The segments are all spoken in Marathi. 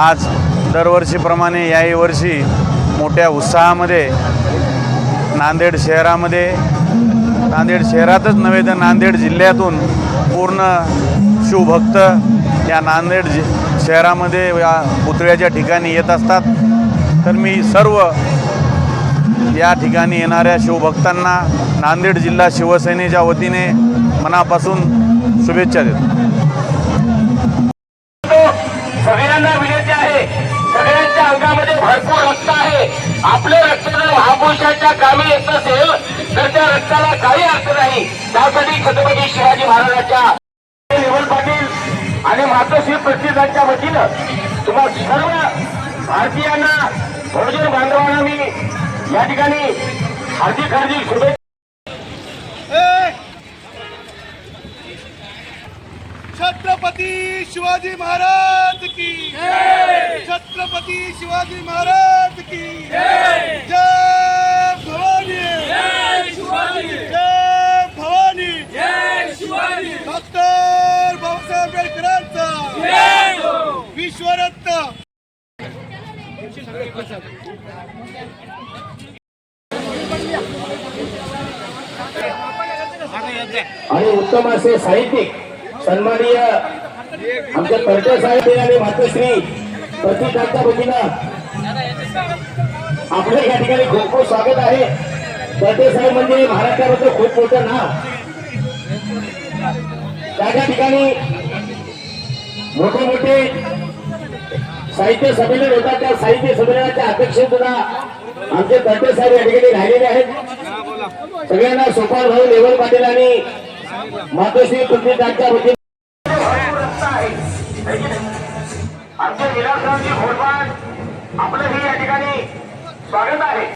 आज दरवर्षीप्रमाणे याही वर्षी मोठ्या उत्साहामध्ये नांदेड शहरामध्ये नांदेड शहरातच नव्हे तर नांदेड जिल्ह्यातून पूर्ण शिवभक्त या नांदेड जि शहरामध्ये या पुतळ्याच्या ठिकाणी येत असतात. तर मी सर्व या ठिकाणी येणाऱ्या शिवभक्तांना नांदेड जिल्हा शिवसेनेच्या वतीने मनापासून शुभेच्छा देतो. सगळ्यांना विनंती आहे. सगळ्यांच्या अंगामध्ये भरपूर रक्त आहे. आपलं रक्त जर महापुरुषाच्या कामी येत असेल तर त्या रक्ताला काही अर्थ नाही. त्यासाठी छत्रपती शिवाजी महाराजांच्या निवड पाटील आणि मातोश्री प्रतिष्ठानच्या वतीनं तुम्हाला सर्व भारतीयांना बहुजन बांधवांना मी या ठिकाणी हार्दिक हार्दिक शुभेच्छा छत्रपती शिवाजी महाराज की छत्रपती शिवाजी महाराज की जय. आणि उत्तम असे साहित्यिक सन्माननीय आमच्या कर्टे साहेब आणि मातोश्री प्रतिकांता भगिना. आपलं या ठिकाणी खूप खूप स्वागत आहे. कर्टे साहेब म्हणजे महाराष्ट्राबद्दल खूप मोठं नाव. त्या त्या ठिकाणी मोठे मोठे साहित्य संमेलन होतात त्या साहित्य संमेलनाच्या अध्यक्ष सुद्धा आमचे कर्टे साहेब या ठिकाणी राहिलेले आहेत सगळ्यांना सोपान भाऊ लेवल पाटील आणि मातोश्री पृथ्वीकांच्या वतीने विलासरावजी या ठिकाणी स्वागत आहे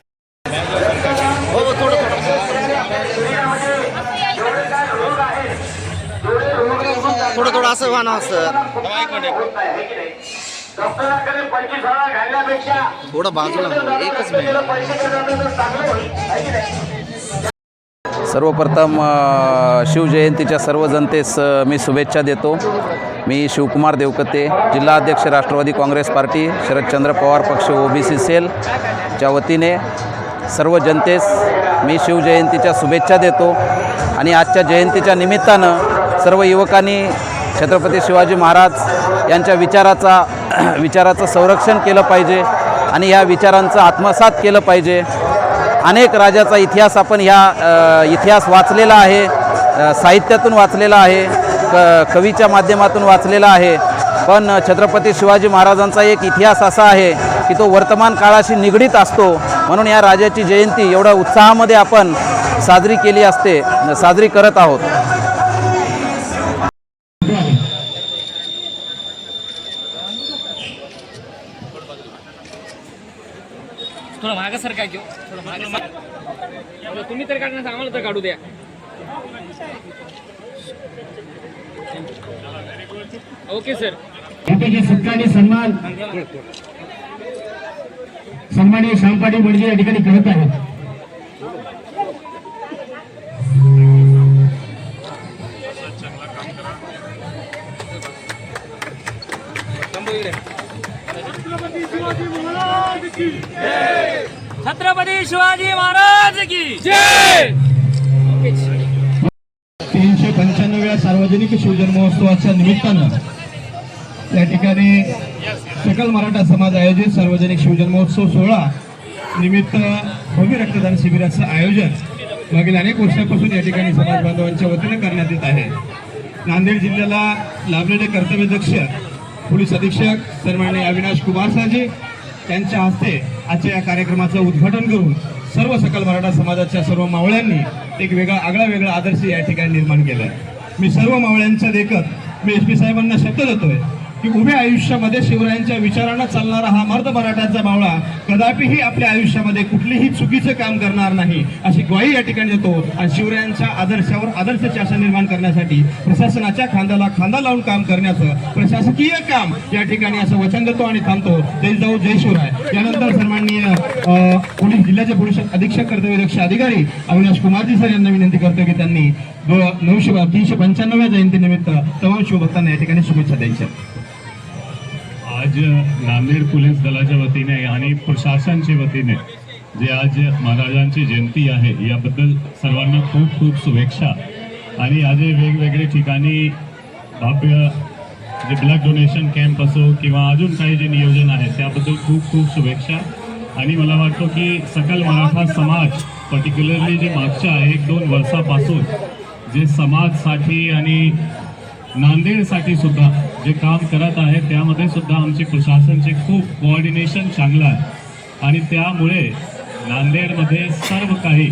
थोडं थोडं असं व्हा ना सर डॉक्टरांकडे पंचवीस हजार घालण्यापेक्षा थोडं बाजूला एकच मिनिट. पैसे करण्याचं चांगलं होईल आहे की नाही? सर्वप्रथम शिवजयंतीच्या सर्व जनतेस मी शुभेच्छा देतो. मी शिवकुमार देवकते जिल्हाध्यक्ष राष्ट्रवादी काँग्रेस पार्टी शरदचंद्र पवार पक्ष ओबीसी सेलच्या वतीने सर्व जनतेस मी शिवजयंतीच्या शुभेच्छा देतो. आणि आजच्या जयंतीच्या निमित्तानं सर्व युवकांनी छत्रपती शिवाजी महाराज यांच्या विचाराचा विचाराचं संरक्षण केलं पाहिजे आणि या विचारांचं आत्मसात केलं पाहिजे. अनेक राजाचा इतिहास आपण ह्या इतिहास वाचलेला आहे साहित्यातून वाचलेला आहे क कवीच्या माध्यमातून वाचलेला आहे. पण छत्रपती शिवाजी महाराजांचा एक इतिहास असा आहे की तो वर्तमान काळाशी निगडीत असतो. म्हणून या राजाची जयंती एवढ्या उत्साहामध्ये आपण साजरी केली असते साजरी करत आहोत. थोडं मागं सर काय घेऊ. थोडं मागं सर तुम्ही तर काढणार आम्हाला तर काढू द्या. Okay sir. यापैकी सत्कार सन्मान सन्माननीय श्यामपाटी बडजे या ठिकाणी करत आहेत. छत्रपती शिवाजी महाराज की जय! तीनशे पंच्याण्णव्या सार्वजनिक शिवजन्मोत्सवाच्या निमित्तानं त्या ठिकाणी सकल मराठा समाज आयोजित सार्वजनिक शिवजन्मोत्सव सोहळा निमित्त भव्य रक्तदान शिबिराचं आयोजन मागील अनेक वर्षापासून या ठिकाणी समाज बांधवांच्या वतीनं करण्यात येत आहे. नांदेड जिल्ह्याला लाभलेले कर्तव्यदक्ष पोलीस अधीक्षक सन्मान्य अविनाश कुमार साजे त्यांच्या हस्ते आजच्या या कार्यक्रमाचं उद्घाटन करून सर्व सकल मराठा समाजाच्या सर्व मावळ्यांनी एक वेगळा आगळा वेगळा आदर्श या ठिकाणी निर्माण केला आहे मी सर्व मावळ्यांचं देखत मी एस पी साहेबांना शब्द देतोय. की उभ्या आयुष्यामध्ये शिवरायांच्या विचारांना चालणारा हा मर्द मराठ्याचा बावळा कदापिही आपल्या आयुष्यामध्ये कुठलीही चुकीचं काम करणार नाही. अशी ग्वाही या ठिकाणी देतो. आणि शिवरायांच्या आदर्शावर आदर्श शासन निर्माण करण्यासाठी प्रशासनाच्या खांद्याला खांदा लावून काम करण्याचं प्रशासकीय काम या ठिकाणी असं वचन देतो आणि थांबतो. जय जाऊ जय शिवराय. यानंतर सन्माननीय पोलीस जिल्ह्याचे पोलीस अधीक्षक कर्तव्यदक्ष अधिकारी अविनाश कुमारजी सर यांना विनंती करतो की त्यांनी नऊशे तीनशे पंच्याण्णव्या जयंतीनिमित्त तमाम शिवभक्तांना या ठिकाणी शुभेच्छा द्यायच्या. आज नांदेड पोलीस दलाच्या वतीने आणि प्रशासनच्या वतीने जे आज महाराजांची जयंती आहे याबद्दल सर्वांना खूप खूप शुभेच्छा. आणि आज वेगवेगळे ठिकाणी भव्य जे ब्लड डोनेशन कॅम्प असो किंवा अजून काही जे नियोजन आहे त्याबद्दल खूप खूप शुभेच्छा. आणि मला वाटतं की सकल मराठा समाज पर्टिक्युलरली जे मागच्या एक दोन वर्षापासून जे समाजसाठी आणि नांदेडसाठी सुद्धा जे काम करत आहे त्यामध्ये सुद्धा आमचे प्रशासनचे खूप कोऑर्डिनेशन चांगलं आहे. आणि त्यामुळे नांदेडमध्ये सर्व काही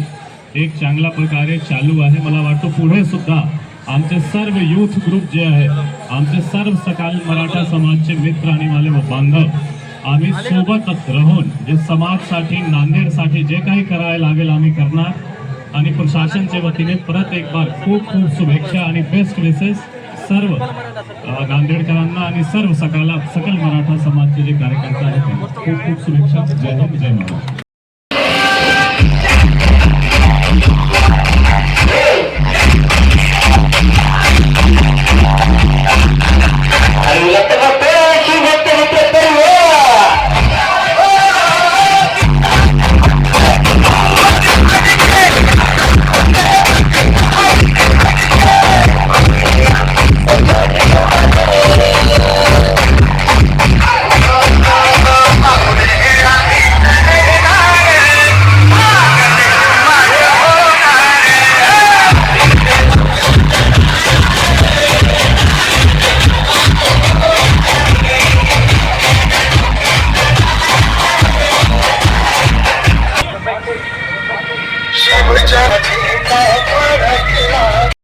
एक चांगल्या प्रकारे चालू आहे. मला वाटतं पुढे सुद्धा आमचे सर्व यूथ ग्रुप जे आहे आमचे सर्व सकाल मराठा समाजचे मित्र आणि माले बांधव आम्ही सोबतच राहून जे समाजसाठी नांदेडसाठी जे काही करायला लागेल आम्ही करणार. आणि प्रशासनच्या वतीने परत एक बार खूप खूप शुभेच्छा आणि बेस्ट विशेष सर्व नांदेडकरांना आणि सर्व सकाळला सकल मराठा समाजचे जे कार्यकर्ते आहेत खूप खूप शुभेच्छा. जय हिंद जय महाराष्ट्र.